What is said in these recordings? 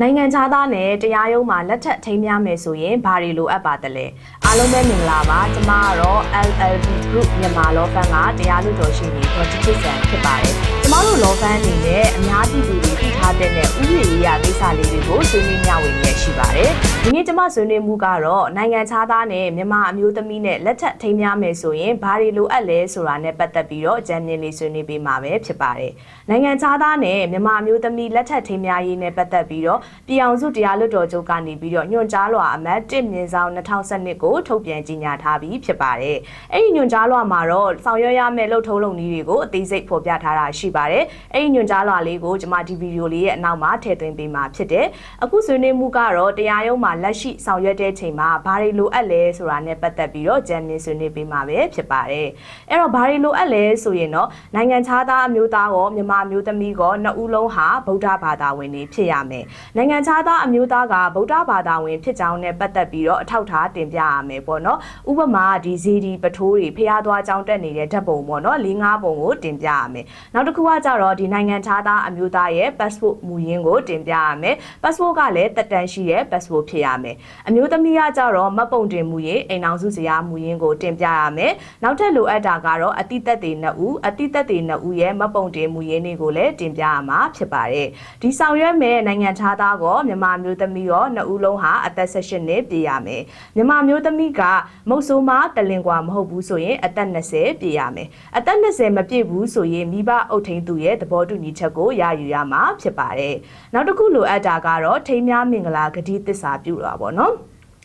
နိုင်ငံခြားသားနဲ့တရားရုံးမှာလက်ထပ်ထိမ်းများမယ်ဆိုရင်ဘာတွေလိုအပ်ပါသလဲအားလုံးပဲမင်္ဂလာပါကျမကတော့ LLB Group မြန်မာ law firm ကတရားလွှတ်တော်ရှိနေဒေါ်ချစ်ချစ်ဆန်ဖြစ်ပါတယ်ကျမတို့ law firm အနေနဲ့အများပြည်သူတွေသိထားတဲ့နဲ့ဥပဒေရေးရာကိစ္စလေးတွေကိုဆွေးနွေးမျှဝေနေရှိပါတယ် ဒီနေ့ကျမဆွေးနွေးမှုကတော့နိုင်ငံခြားသားနဲ့မြန်မာအမျိုးသမီးနဲ့လက်ထပ်ထိမ်းများမယ်ဆိုရင်ဘာတွေလိုအပ်လဲဆိုတာနဲ့ပတ်သက်ပြီးတော့အကြံဉာဏ်လေးဆွေးနွေးပေးမှာပဲဖြစ်ပါတယ်နိုင်ငံခြားသားနဲ့မြန်မာအမျိုးသမီးလက်ထပ်ထိမ်းများရေးနဲ့ပတ်သက်ပြီးတော့ပြည်အောင်စုတရားလွှတ်တော်ချုပ်ကနေပြီးတော့ညွှန်ကြားလွှာအမတ်1မြင်းဆောင်2012ကိုထုတ်ပြန်ကြေညာထားပြီးဖြစ်ပါတယ်အဲ့ဒီညွှန်ကြားလွှာမှာတော့ဆောင်ရွက်ရမယ့်လှုပ်ထုံးလုပ်နည်းတွေကိုအသေးစိတ်ဖော်ပြထားတာရှိပါတယ်အဲ့ဒီညွှန်ကြားလွှာလေးကိုကျွန်မဒီဗီဒီယိုလေးရဲ့အနောက်မှာထည့်သွင်းပေးမှာဖြစ်တယ်အခုဆွေးနွေးမှုကတော့တရားရုံးမှာလက်ရှိဆောင်ရွက်တဲ့ချိန်မှာဘာတွေလိုအပ်လဲဆိုတာနဲ့ပတ်သက်ပြီးတော့ကြံမြင်ဆွေးနွေးပေးမှာပဲဖြစ်ပါတယ်အဲ့တော့ဘာတွေလိုအပ်လဲဆိုရင်တော့နိုင်ငံခြားသားအမျိုးသားရောမြန်မာအမျိုးသမီးရောနှစ်ဦးလုံးဟာဗုဒ္ဓဘာသာဝင်တွေဖြစ်ရမယ်နိုင်ငံခြားသားအမျိုးသားကဗုဒ္ဓဘာသာဝင်ဖြစ်ကြောင်းနဲ့ပတ်သက်ပြီးတော့အထောက်ထားတင်ပြရမယ်ပေါ့နော်ဥပမာဒီဇီဒီပထိုးတွေဖျားသွားကြောင်းတက်နေတဲ့ဓာတ်ပုံပေါ့နော်၄၅ပုံကိုတင်ပြရမယ်နောက်တစ်ခုကကြတော့ဒီနိုင်ငံခြားသားအမျိုးသားရဲ့ passport မူရင်းကိုတင်ပြရမယ် passport ကလည်းတက်တန်ရှိတဲ့ passport ဖြစ်ရမယ်အမျိုးသမီးကကြတော့မှတ်ပုံတင်မူရင်းအိမ်အောင်စုစရာမူရင်းကိုတင်ပြရမယ်နောက်ထပ်လိုအပ်တာကတော့အတိသက်တွေနှစ်ဦးအတိသက်တွေနှစ်ဦးရဲ့မှတ်ပုံတင်မူရင်းတွေကိုလည်းတင်ပြရမှာဖြစ်ပါတယ်ဒီဆောင်ရွက်မဲ့နိုင်ငံခြားသားကောမြန်မာအမျိုးသမီးရောနှစ်ဦးလုံးဟာအသက်18နှစ်ပြည့်ရမယ်မြန်မာအမျိုးသမီးကမုတ်ဆိုးမတလင်ကွာမဟုတ်ဘူးဆိုရင်အသက်20ပြည့်ရမယ်အသက်20မပြည့်ဘူးဆိုရင်မိဘအုပ်ထိန်သူရဲ့သဘောတူညီချက်ကိုရယူရမှာဖြစ်ပါတယ်နောက်တစ်ခုလိုအပ်တာကတော့ထိမ်းများမင်္ဂလာဂတိသစ္စာပြုတာပေါ့နော်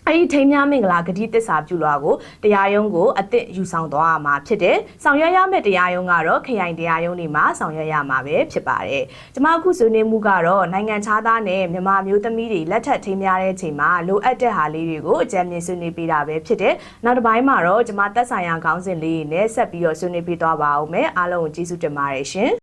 အဲ့ဒီထိမ်းများမင်္ဂလာဂတိတစ္ဆာပြုလွားကိုတရားရုံးကိုအသစ်ယူဆောင်သွားရမှာဖြစ်တယ်။ဆောင်ရွက်ရမယ့်တရားရုံးကတော့ခရိုင်တရားရုံးတွေမှာဆောင်ရွက်ရမှာပဲဖြစ်ပါတယ်။ကျွန်မအခုဆွေးနွေးမှုကတော့နိုင်ငံခြားသားနဲ့မြန်မာမျိုးသမီးတွေလက်ထပ်ထိမ်းများတဲ့အချိန်မှာလိုအပ်တဲ့ဟာလေးတွေကိုအကြံဉာဏ်ဆွေးနွေးပေးတာပဲဖြစ်တယ်။နောက်တစ်ပိုင်းမှာတော့ကျွန်မသက်ဆိုင်ရာခေါင်းစဉ်လေးတွေနဲ့ဆက်ပြီးတော့ဆွေးနွေးပေးသွားပါဦးမယ်။အားလုံးကိုကျေးဇူးတင်ပါတယ်ရှင်။